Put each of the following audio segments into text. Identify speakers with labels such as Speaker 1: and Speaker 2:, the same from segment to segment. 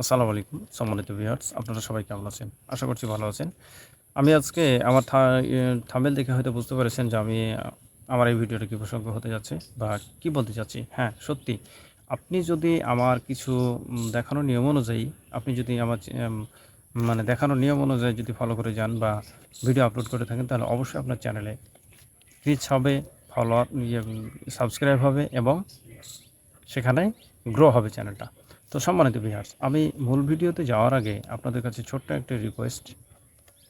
Speaker 1: আসসালামু আলাইকুম, সম্মানিত ভিউয়ার্স আপনারা সবাই কেমন আছেন? আশা করছি ভালো আছেন। আমি আজকে আমার থামেল দেখে হয়তো বুঝতে পেরেছেন যে আমি, আমার এই ভিডিওটা কী প্রসঙ্গ হতে যাচ্ছে বা কি বলতে চাচ্ছি। হ্যাঁ সত্যি। আপনি যদি আমার কিছু দেখানোর নিয়ম অনুযায়ী, আপনি যদি আমার মানে দেখানোর নিয়ম অনুযায়ী যদি ফলো করে যান বা ভিডিও আপলোড করে থাকেন, তাহলে অবশ্যই আপনার চ্যানেলে রিচ হবে ফলোয়ার ইয়ে সাবস্ক্রাইব হবে এবং সেখানে গ্রো হবে চ্যানেলটা তো সম্মানিত ভিউয়ার্স আমি মূল ভিডিওতে যাওয়ার আগে আপনাদের কাছে ছোট্ট একটা রিকোয়েস্ট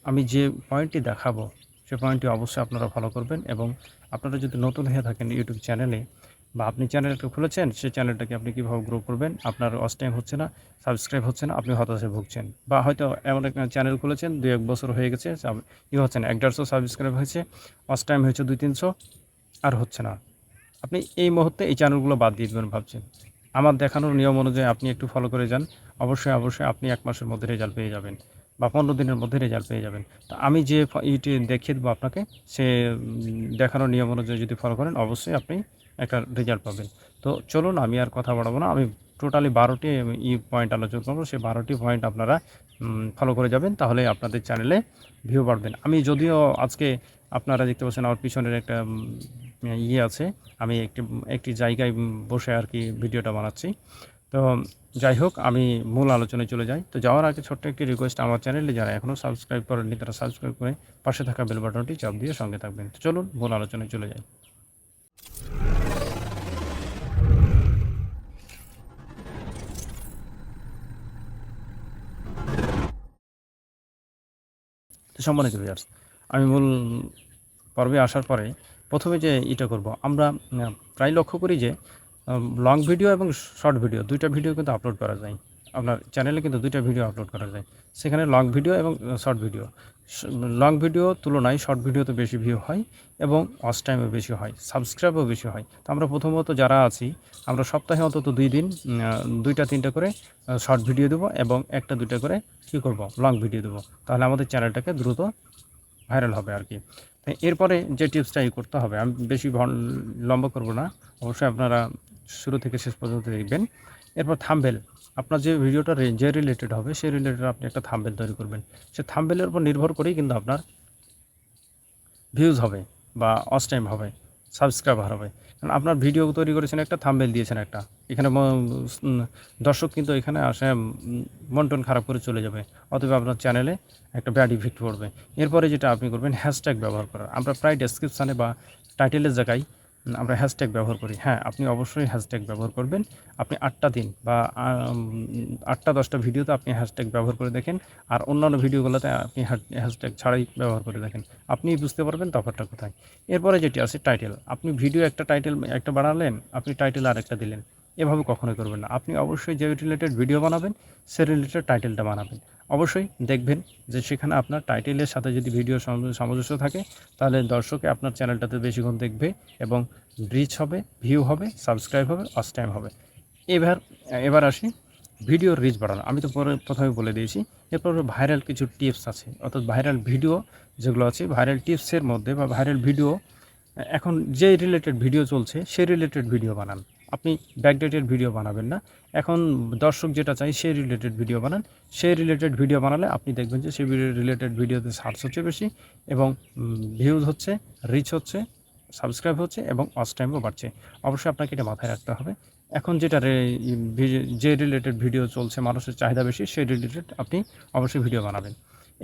Speaker 1: আমি যে পয়েন্টটি দেখাবো, সে পয়েন্টটি অবশ্যই আপনারা ফলো করবেন এবং আপনারা যদি নতুন হয়ে থাকেন ইউটিউব চ্যানেলে বা আপনি চ্যানেলটা খুলেছেন সেই চ্যানেলটাকে আপনি কীভাবে গ্রো করবেন, আপনার ওয়াচ টাইম হচ্ছে না সাবস্ক্রাইব হচ্ছে না, আপনি হতাশে ভুগছেন বা হয়তো এমন একটা চ্যানেল খুলেছেন দু এক বছর হয়ে গেছে ই হচ্ছে না, এক দেড়শো সাবস্ক্রাইব হয়েছে ওয়াচ টাইম হয়েছে দুই তিনশো, আর হচ্ছে না। আপনি এই মুহূর্তে এই চ্যানেলগুলো বাদ দিয়ে দেবেন ভাবছেন। আমার দেখানোর নিয়ম অনুযায়ী আপনি একটু ফলো করে যান। অবশ্যই অবশ্যই আপনি এক মাসের মধ্যে রেজাল্ট পেয়ে যাবেন বা পনেরো দিনের মধ্যে রেজাল্ট পেয়ে যাবেন। তো আমি যে ইটি দেখিয়ে দেবো আপনাকে, সে দেখানোর নিয়ম অনুযায়ী যদি ফলো করেন, অবশ্যই আপনি একটা রেজাল্ট পাবেন। তো চলুন, আমি আর কথা বাড়াবো না। আমি টোটালি বারোটি ই পয়েন্ট আলোচনা করব। সেই বারোটি পয়েন্ট আপনারা ফলো করে যাবেন। তাহলে আপনাদের চ্যানেলে ভিউ বাড়বেন আমি যদিও আজকে আপনারা দেখতে পাচ্ছেন, আমার পিছনের একটা ইয়ে আছে। আমি একটি একটি জায়গায় বসে আর কি ভিডিওটা বানাচ্ছি। তো যাই হোক, আমি মূল আলোচনায় চলে যাই। তো যাওয়ার আগে ছোট্ট একটি রিকোয়েস্ট আমার চ্যানেলে যারা এখনও সাবস্ক্রাইব করেননি, তারা সাবস্ক্রাইব করে পাশে থাকা বেল বাটনটি চাপ দিয়ে সঙ্গে থাকবেন। তো চলুন, মূল আলোচনায় চলে যাই। সম্মানিত আমি মূল পর্বে আসার পরে প্রথমে যে এটা করব, আমরা প্রায় লক্ষ্য করি যে লং ভিডিও এবং শর্ট ভিডিও দুইটা ভিডিও কিন্তু আপলোড করা যায়। আপনার চ্যানেলে কিন্তু দুইটা ভিডিও আপলোড করা যায়। সেখানে লং ভিডিও এবং শর্ট ভিডিও লং ভিডিও তুলনায় শর্ট ভিডিওতে বেশি ভিউ হয় এবং ওয়াচ টাইমও বেশি হয় সাবস্ক্রাইবও বেশি হয়। তো আমরা প্রথমত যারা আছি, আমরা সপ্তাহে অন্তত দুই দিন দুইটা তিনটা করে শর্ট ভিডিও দেবো এবং একটা দুইটা করে কী করব লং ভিডিও দেবো। তাহলে আমাদের চ্যানেলটাকে দ্রুত ভাইরাল হবে আর কি। এরপরে যে টিপসটা এই করতে হবে, আমি বেশি লম্বা করব না, অবশ্যই আপনারা শুরু থেকে শেষ পর্যন্ত দেখবেন। এরপর থাম্বেল আপনার যে ভিডিওটা যে রিলেটেড হবে, সেই রিলেটেড আপনি একটা থাম্বেল তৈরি করবেন। সে থাম্বেলের উপর নির্ভর করেই কিন্তু আপনার ভিউজ হবে বা অস্টাইম হবে সাবস্ক্রাইবার হবে। কারণ আপনার ভিডিও তৈরি করেছেন একটা থাম্বেল দিয়েছেন একটা। এখানে দর্শক কিন্তু এখানে আসে মন্টন মন টন খারাপ করে চলে যাবে। অথবা আপনার চ্যানেলে একটা ব্যাড ইফেক্ট পড়বে। এরপরে যেটা আপনি করবেন হ্যাশট্যাগ ব্যবহার করার। আমরা প্রায় ডেসক্রিপশানে বা টাইটেলের জায়গায় আমরা হ্যাশট্যাগ ব্যবহার করি। হ্যাঁ আপনি অবশ্যই হ্যাশট্যাগ ব্যবহার করবেন। আপনি আটটা দিন বা আটটা দশটা ভিডিওতে আপনি হ্যাশট্যাগ ব্যবহার করে দেখেন। আর অন্যান্য ভিডিওগুলোতে আপনি হ্যাশট্যাগ ছাড়াই ব্যবহার করে দেখেন। আপনি বুঝতে পারবেন তফাৎটা কোথায়। এরপরে যেটি আছে টাইটেল আপনি ভিডিও একটা টাইটেল একটা বানালেন, আপনি টাইটেল আরেকটা দিলেন। এভাবে কখনোই করবেন না। আপনি অবশ্যই যে রিলেটেড ভিডিও বানাবেন, সে রিলেটেড টাইটেলটা বানাবেন। অবশ্যই দেখবেন যে সেখানে আপনার টাইটেলের সাথে যদি ভিডিও সম- সামঞ্জস্য থাকে, তাহলে দর্শকে আপনার চ্যানেলটাতে বেশিক্ষণ দেখবে এবং রিচ হবে ভিউ হবে সাবস্ক্রাইব হবে টাইম হবে। এবার এবার আসি ভিডিওর রিচ বাড়ানো। আমি তো পরে প্রথমে বলে দিয়েছি, এরপর ভাইরাল কিছু টিপস আছে। অর্থাৎ ভাইরাল ভিডিও যেগুলো আছে ভাইরাল টিপসের মধ্যে বা ভাইরাল ভিডিও এখন যে রিলেটেড ভিডিও চলছে, সেই রিলেটেড ভিডিও বানান। আপনি ব্যাকডেটেড ভিডিও বানাবেন না। এখন দর্শক যেটা চাই সেই রিলেটেড ভিডিও বানান। সেই রিলেটেড ভিডিও বানালে আপনি দেখবেন যে সেই রিলেটেড ভিডিওতে সার্চ হচ্ছে বেশি এবং ভিউজ হচ্ছে রিচ হচ্ছে সাবস্ক্রাইব হচ্ছে এবং ওয়াচ টাইমও বাড়ছে। অবশ্যই আপনাকে এটা মাথায় রাখতে হবে। এখন যেটা যে রিলেটেড ভিডিও চলছে মানুষের চাহিদা বেশি, সেই রিলেটেড আপনি অবশ্যই ভিডিও বানাবেন।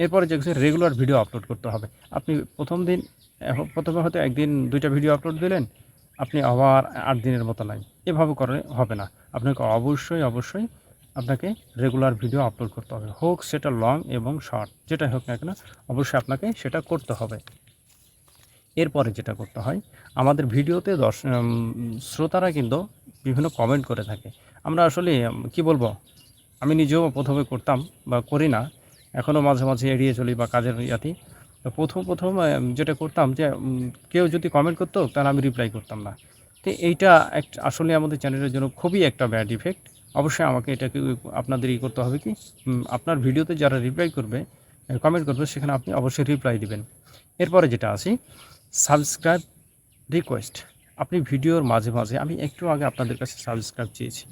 Speaker 1: এরপরে যে রেগুলার ভিডিও আপলোড করতে হবে। আপনি প্রথম দিন প্রথমে হয়তো একদিন দুইটা ভিডিও আপলোড দিলেন, আপনি আবার আট দিনের মতো নাই এভাবে করে হবে না। আপনাকে অবশ্যই অবশ্যই আপনাকে রেগুলার ভিডিও আপলোড করতে হবে। হোক সেটা লং এবং শর্ট যেটাই হোক না কেন, অবশ্যই আপনাকে সেটা করতে হবে। এরপরে যেটা করতে হয়, আমাদের ভিডিওতে দর্শ শ্রোতারা কিন্তু বিভিন্ন কমেন্ট করে থাকে। আমরা আসলে, কি বলব, আমি নিজেও প্রথমে করতাম বা করি না। এখনও মাঝে মাঝে এড়িয়ে চলি বা কাজের ইয়াতি। তো প্রথম প্রথম যেটা করতাম যে কেউ যদি কমেন্ট করতো, তাহলে আমি রিপ্লাই করতাম না। তো এইটা আসলে আমাদের চ্যানেলের জন্য খুবই একটা ব্যাড ইফেক্ট অবশ্যই আমাকে এটাকে আপনাদের ই করতে হবে কি আপনার ভিডিওতে যারা রিপ্লাই করবে কমেন্ট করবে, সেখানে আপনি অবশ্যই রিপ্লাই দিবেন। এরপরে যেটা আসি সাবস্ক্রাইব রিকোয়েস্ট আপনি ভিডিওর মাঝে মাঝে, আমি একটু আগে আপনাদের কাছে সাবস্ক্রাইব চেয়েছি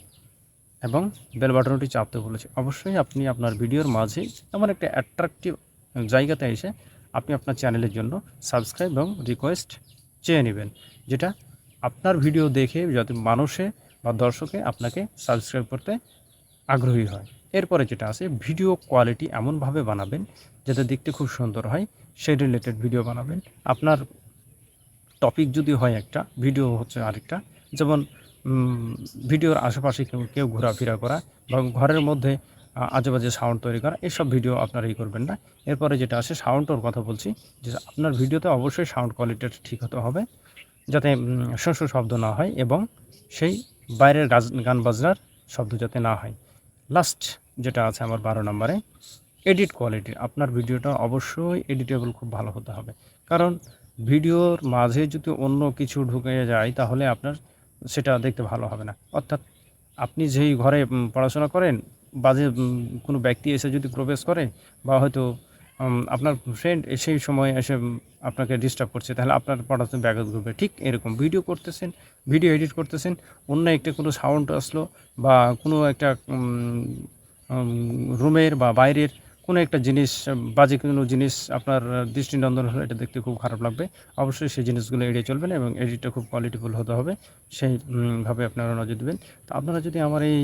Speaker 1: এবং বেল বাটনটি চাপতে বলেছি। অবশ্যই আপনি আপনার ভিডিওর মাঝে এমন একটা অ্যাট্রাকটিভ জায়গাতে এসে আপনি আপনার চ্যানেলের জন্য সাবস্ক্রাইব এবং রিকোয়েস্ট চেয়ে নেবেন, যেটা আপনার ভিডিও দেখে যাতে মানুষে বা দর্শকে আপনাকে সাবস্ক্রাইব করতে আগ্রহী হয়। এরপরে যেটা আছে ভিডিও কোয়ালিটি এমনভাবে বানাবেন যাতে দেখতে খুব সুন্দর হয়, সেই রিলেটেড ভিডিও বানাবেন। আপনার টপিক যদি হয় একটা ভিডিও হচ্ছে আরেকটা। যেমন ভিডিওর আশেপাশে কেউ কেউ ঘোরাফেরা করা বা ঘরের মধ্যে আজেবাজে সাউন্ড তৈরি করা, এসব ভিডিও আপনারা ই করবেন না। এরপরে যেটা আছে সাউন্ডটার কথা বলছি, যে আপনার ভিডিওতে অবশ্যই সাউন্ড কোয়ালিটিটা ঠিক হতে হবে। যাতে শস্য শব্দ না হয় এবং সেই বাইরের গান বাজনার শব্দ যাতে না হয়। লাস্ট যেটা আছে আমার বারো নম্বরে এডিট কোয়ালিটি আপনার ভিডিওটা অবশ্যই এডিটেবল খুব ভালো হতে হবে। কারণ ভিডিওর মাঝে যদি অন্য কিছু ঢুকে যায়, তাহলে আপনার সেটা দেখতে ভালো হবে না। অর্থাৎ আপনি যেই ঘরে পড়াশোনা করেন, বাজে কোনো ব্যক্তি এসে যদি প্রবেশ করে, বা হয়তো আপনার ফ্রেন্ড সেই সময় এসে আপনাকে ডিস্টার্ব করছে, তাহলে আপনার পড়াশোনা ব্যাঘাত ঘটবে। ঠিক এরকম ভিডিও করতেছেন ভিডিও এডিট করতেছেন, অন্য একটা কোনো সাউন্ড আসলো বা কোনো একটা রুমের বা বাইরের কোনো একটা জিনিস বাজে কোনো জিনিস আপনার দৃষ্টিনন্দন হলে, এটা দেখতে খুব খারাপ লাগবে। অবশ্যই সেই জিনিসগুলো এড়িয়ে চলবেন এবং এডিটটা খুব কোয়ালিটিফুল হতে হবে। সেইভাবে আপনারা নজর দেবেন। তো আপনারা যদি আমার এই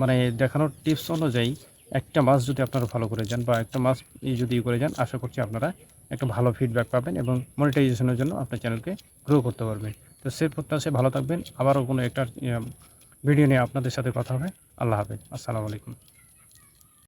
Speaker 1: মানে দেখানোর টিপস অনুযায়ী একটা মাস যদি আপনারা ভালো করে যান বা একটা মাস এই যদি করে যান, আশা করছি আপনারা একটা ভালো ফিডব্যাক পাবেন এবং মনিটাইজেশনের জন্য আপনার চ্যানেলকে গ্রো করতে পারবেন। তো সে প্রত্যাশে ভালো থাকবেন। আবারও কোনো একটা ভিডিও নিয়ে আপনাদের সাথে কথা হবে। আল্লাহ হাফেজ। আসসালামু আলাইকুম।